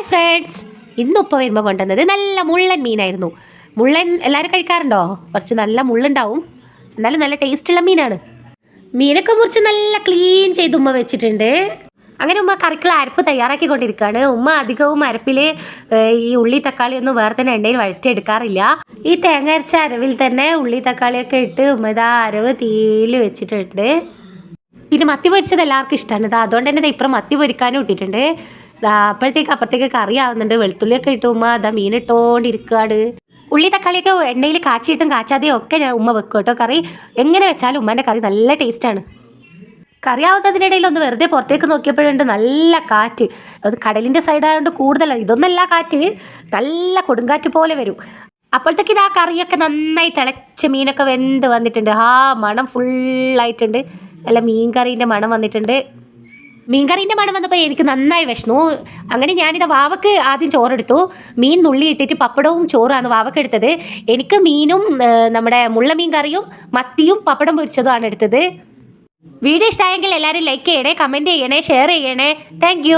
Hi friends ഇന്ന് ഉപ്പ വരുമ്പോൾ കൊണ്ടുവന്നത് നല്ല മുള്ളൻ മീനായിരുന്നു. മുള്ളൻ എല്ലാവരും കഴിക്കാറുണ്ടോ? കുറച്ച് നല്ല മുള്ളുണ്ടാവും. എന്നാലും നല്ല ടേസ്റ്റുള്ള മീനാണ്. മീനൊക്കെ മുറിച്ച് നല്ല ക്ലീൻ ചെയ്ത് ഉമ്മ വെച്ചിട്ടുണ്ട്. അങ്ങനെ ഉമ്മ കറിക്കുള്ള അരപ്പ് തയ്യാറാക്കിക്കൊണ്ടിരിക്കുകയാണ്. ഉമ്മ അധികവും അരപ്പിൽ ഈ ഉള്ളി തക്കാളി ഒന്നും വേറെ തന്നെ എണ്ണയിൽ വഴറ്റിയെടുക്കാറില്ല. ഈ തേങ്ങ അരച്ച അരവിൽ തന്നെ ഉള്ളി തക്കാളിയൊക്കെ ഇട്ട് ഉമ്മ ഇതാ അരവ് തീയിൽ വെച്ചിട്ടുണ്ട്. പിന്നെ മത്തി പൊരിച്ചത് എല്ലാവർക്കും ഇഷ്ടമാണ് അതുകൊണ്ട് തന്നെ ഇപ്പം മത്തി പൊരിക്കാനും ഇട്ടിട്ടുണ്ട്. അപ്പോഴത്തേക്ക് അപ്പുറത്തേക്ക് കറി ആവുന്നുണ്ട്. വെളുത്തുള്ളിയൊക്കെ ഇട്ടു ഉമ്മ അതാ മീൻ ഇട്ടുകൊണ്ടിരിക്കുകയാണ് ഉള്ളി തക്കാളിയൊക്കെ എണ്ണയിൽ കാച്ചിയിട്ടും കാച്ചാതെയും ഒക്കെ ഞാൻ ഉമ്മ വെക്കും കേട്ടോ. കറി എങ്ങനെ വെച്ചാലും ഉമ്മേന്റെ കറി നല്ല ടേസ്റ്റാണ് കറി ആവുന്നതിനിടയിൽ ഒന്ന് വെറുതെ പുറത്തേക്ക് നോക്കിയപ്പോഴുണ്ട് നല്ല കാറ്റ്. അത് കടലിന്റെ സൈഡായതുകൊണ്ട് കൂടുതലാണ് ഇതൊന്നല്ല കാറ്റ് നല്ല കൊടുങ്കാറ്റ് പോലെ വരും. അപ്പോഴത്തേക്ക് ഇത് ആ കറിയൊക്കെ നന്നായി തിളച്ച മീനൊക്കെ വെന്ത് വന്നിട്ടുണ്ട്. ആ മണം ഫുള്ളായിട്ടുണ്ട് നല്ല മീൻ കറീന്റെ മണം വന്നിട്ടുണ്ട്. മീൻ കറീന്റെ മണം വന്നപ്പോൾ എനിക്ക് നന്നായി വിഷ്ണു അങ്ങനെ ഞാനിത് വാവക്ക് ആദ്യം ചോറെടുത്തു. മീൻ നുള്ളി ഇട്ടിട്ട് പപ്പടവും ചോറാണ് വാവക്ക് എടുത്തത്. എനിക്ക് മീനും നമ്മുടെ നമ്മുടെ മുള്ളമീൻ കറിയും മത്തിയും പപ്പടം പൊരിച്ചതുമാണ് എടുത്തത്. വീഡിയോ ഇഷ്ടമായെങ്കിൽ എല്ലാവരും ലൈക്ക് ചെയ്യണേ കമന്റ് ചെയ്യണേ ഷെയർ ചെയ്യണേ. താങ്ക്